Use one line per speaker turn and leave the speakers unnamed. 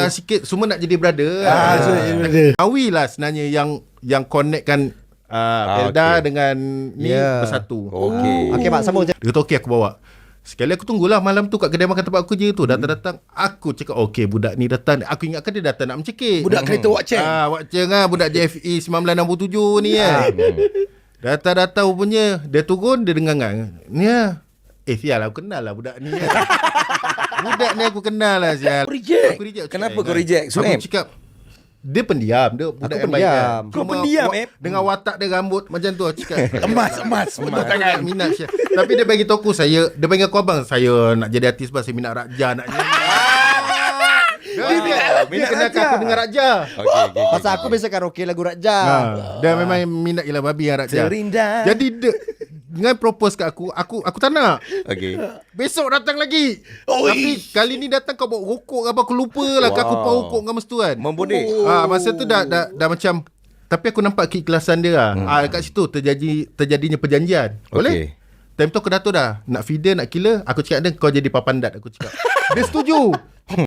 belah sikit semua nak jadi brother.
Ah, so, ada.
Awi lah sebenarnya yang yang connectkan uh,
Ah,
Felda
okey.
dengan ni
Ya.
bersatu.
Okey.
Okey Mak sambung je
Dia kata okey aku bawa. Sekali aku tunggulah malam tu kat kedai makan tempat aku je tu. Datang-datang aku cakap okey budak ni datang. Aku ingatkan dia datang nak mencekik.
Budak kereta Wak Cheng.
Ah, Wak Cheng ah budak JFE 1967 ni kan. Datang-datang rupanya dia turun dia dengar kan. Ni ah. Eh sial aku kenal lah budak ni kan. budak ni aku kenal lah sial.
Kau reject?
Aku reject.
Kenapa kau reject,
Aku
Suhaib?
cakap dia pendiam dia budak yang baik
pendiam.
kan.
Kau
Cuma
pendiam, eh?
Dengan watak dia rambut macam tu aku cakap.
Emas, emas. Betul
Emas.
tangan.
Tak minat Syah. Tapi dia bagi tahu aku saya dia panggil aku abang saya nak jadi artis sebab saya minat Raja nak nyanyi. Dia, dia, dia, dia kenalkan aku dengan Raja.
Okey, okey. okey.
Pasal aku biasa karaoke lagu Raja
Ha, dia memang minat gila babi dengan Raja.
Terindah.
Jadi dia dengan propose kat aku, aku aku tak nak.
Okey.
Besok datang lagi.
Oi.
Tapi kali ni datang kau bawa rokok apa aku lupa lah wow. aku bawa rokok dengan tu kan.
Membodek.
Ah masa tu dah dah, dah macam tapi aku nampak keikhlasan dia lah. Hmm. Ah kat situ terjadi terjadinya perjanjian. Boleh?
Okey.
Time tu aku dah tahu dah nak feeder nak killer aku cakap dia kau jadi papandat aku cakap. dia setuju.